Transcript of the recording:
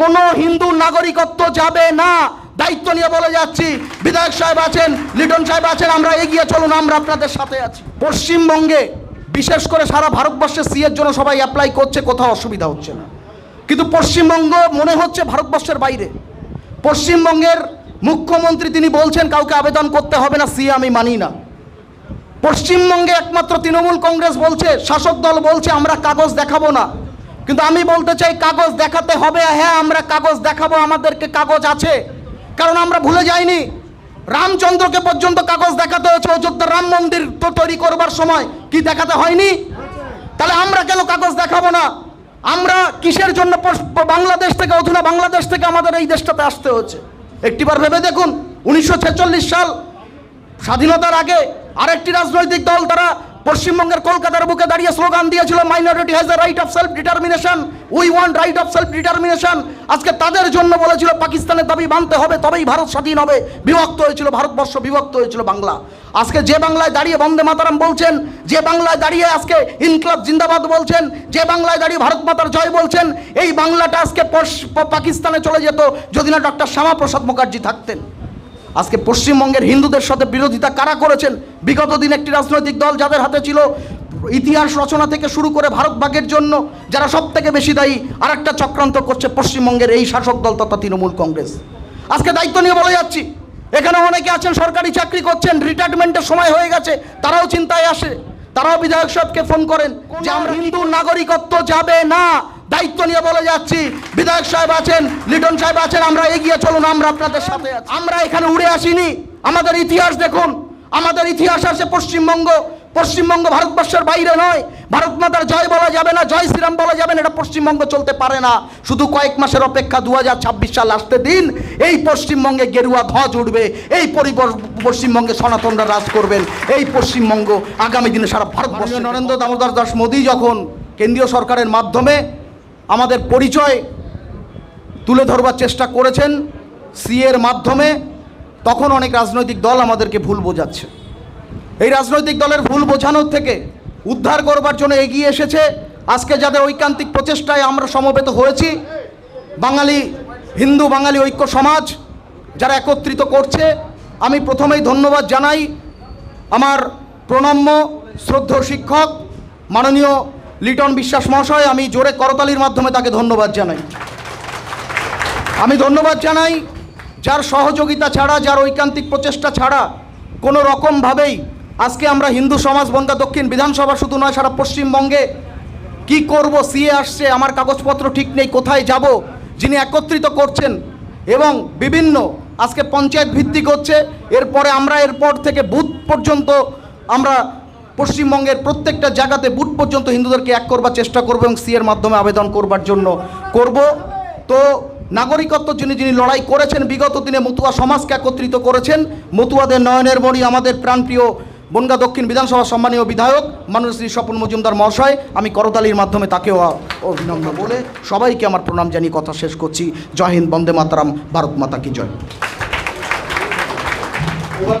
কোনো হিন্দু নাগরিকত্ব যাবে না। দায়িত্ব নিয়ে বলে যাচ্ছি। বিধায়ক সাহেব আছেন, লিটন সাহেব আছেন, আমরা এগিয়ে চলুন, আমরা আপনাদের সাথে আছি। পশ্চিমবঙ্গে বিশেষ করে সারা ভারতবর্ষে সি এর জন্য সবাই অ্যাপ্লাই করছে, কোথাও অসুবিধা হচ্ছে না। কিন্তু পশ্চিমবঙ্গ মনে হচ্ছে ভারতবর্ষের বাইরে। পশ্চিমবঙ্গের মুখ্যমন্ত্রী তিনি বলছেন, কাউকে আবেদন করতে হবে না সি আমি মানি না। পশ্চিমবঙ্গে একমাত্র তৃণমূল কংগ্রেস বলছে, শাসক দল বলছে, আমরা কাগজ দেখাবো না। কিন্তু আমি বলতে চাই, কাগজ দেখাতে হবে। হ্যাঁ আমরা কাগজ দেখাবো, আমাদেরকে কাগজ আছে। কারণ আমরা ভুলে যাইনি। রামচন্দ্রকে পর্যন্ত কাগজ দেখাতে হয়েছে অযোধ্যা রাম মন্দির তো তৈরি করবার সময়। কি দেখাতে হয়নি? তাহলে আমরা কেন কাগজ দেখাবো না? আমরা কিসের জন্য বাংলাদেশ থেকে, অধুনা বাংলাদেশ থেকে আমাদের এই দেশটাতে আসতে হচ্ছে একটিবার ভেবে দেখুন, উনিশশো ছেচল্লিশ সাল স্বাধীনতার আগে আরেকটি রাজনৈতিক দল, তারা পশ্চিমবঙ্গের কলকাতার বুকে দাঁড়িয়ে স্লোগান দিয়েছিল minority has the right of self determination we want right of self determination আজকে তাদের জন্য বলেছিল পাকিস্তানের দাবি মানতে হবে, তবেই ভারত স্বাধীন হবে। বিভক্ত হয়েছিল, ভারতবর্ষ বিভক্ত হয়েছিল বাংলা। আজকে যে বাংলায় দাঁড়িয়ে বন্দে মাতারাম বলছেন, যে বাংলায় দাঁড়িয়ে আজকে ইনকলাব জিন্দাবাদ বলছেন, যে বাংলায় দাঁড়িয়ে ভারত মাতার জয় বলছেন, এই বাংলাটা আজকে পাকিস্তানে চলে যেত যদি না ডক্টর শ্যামাপ্রসাদ মুখার্জি থাকতেন। আজকে পশ্চিমবঙ্গের হিন্দুদের সাথে বিরোধিতা কারা করেছেন? বিগত দিন একটি রাজনৈতিক দল যাদের হাতে ছিল ইতিহাস রচনা থেকে শুরু করে ভারত ভাগের জন্য যারা সব থেকে বেশি দায়ী আর একটা চক্রান্ত করছে পশ্চিমবঙ্গের এই শাসক দল তথা তৃণমূল কংগ্রেস। আজকে দায়িত্ব নিয়ে বলে যাচ্ছি এখানে অনেকে আছেন সরকারি চাকরি করছেন রিটায়ারমেন্টের সময় হয়ে গেছে তারাও চিন্তায় আসে। তারাও বিধায়ক সাহেবকে ফোন করেন যে আমরা হিন্দু নাগরিকত্ব যাবে না। দায়িত্ব নিয়ে বলে যাচ্ছি। বিধায়ক সাহেব আছেন লিটন সাহেব আছেন আমরা এগিয়ে চলুন আমরা আপনাদের সাথে আমরা এখানে উড়ে আসিনি। আমাদের ইতিহাস দেখুন। আমাদের ইতিহাস আছে পশ্চিমবঙ্গ। পশ্চিমবঙ্গ ভারতবর্ষের বাইরে নয়। ভারত মাতার জয় বলা যাবে না জয় শ্রীরাম বলা যাবে না এটা পশ্চিমবঙ্গ চলতে পারে না। শুধু কয়েক মাসের অপেক্ষা দু হাজার ছাব্বিশ সাল আসতে দিন এই পশ্চিমবঙ্গে গেরুয়া ধ্বজ উঠবে। এই পশ্চিমবঙ্গে সনাতনরা রাজ করবেন। এই পশ্চিমবঙ্গ আগামী দিনে সারা ভারতবর্ষ নরেন্দ্র দামোদর দাস মোদী যখন কেন্দ্রীয় সরকারের মাধ্যমে আমাদের পরিচয় তুলে ধরবার চেষ্টা করেছেন সিএর মাধ্যমে। তখন অনেক রাজনৈতিক দল আমাদেরকে ভুল বোঝাচ্ছে। এই রাজনৈতিক দলের ভুল বোঝানোর থেকে উদ্ধার করবার জন্য এগিয়ে এসেছে। আজকে যাদের ঐকান্তিক প্রচেষ্টায় আমরা সমবেত হয়েছি, বাঙালি, হিন্দু, বাঙালি ঐক্য সমাজ, যারা একত্রিত করছে, আমি প্রথমেই ধন্যবাদ জানাই আমার প্রণম্য শ্রদ্ধ শিক্ষক, মাননীয় লিটন বিশ্বাস মহাশয়, আমি জোরে করতালির মাধ্যমে তাকে ধন্যবাদ জানাই। আমি ধন্যবাদ জানাই, যার সহযোগিতা ছাড়া, যার ঐকান্তিক প্রচেষ্টা ছাড়া কোনো রকমভাবেই আজকে আমরা হিন্দু সমাজ বনগা দক্ষিণ বিধানসভা শুধু নয়, সারা পশ্চিমবঙ্গে কি করব, সিএ আসছে, আমার কাগজপত্র ঠিক নেই, কোথায় যাব, যিনি একত্রিত করছেন এবং বিভিন্ন আজকে পঞ্চায়েত ভিত্তিক হচ্ছে, এরপরে আমরা এরপর থেকে বুথ পর্যন্ত আমরা পশ্চিমবঙ্গের প্রত্যেকটা জায়গাতে বুট পর্যন্ত হিন্দুদেরকে এক করবার চেষ্টা করব এবং সিএর মাধ্যমে আবেদন করবার জন্য করব। তো নাগরিকত্ব যিনি যিনি লড়াই করেছেন, বিগত দিনে মতুয়া সমাজকে একত্রিত করেছেন। মতুয়াদের নয়নের মণি আমাদের প্রাণপ্রিয় বনগা দক্ষিণ বিধানসভা সম্মানীয় বিধায়ক মানুষ শ্রী স্বপন মজুমদার মহাশয়। আমি করতালির মাধ্যমে তাকেও অভিনন্দন বলে সবাইকে আমার প্রণাম জানিয়ে কথা শেষ করছি। জয় হিন্দ, বন্দে মাতারাম, ভারত মাতা কি জয়।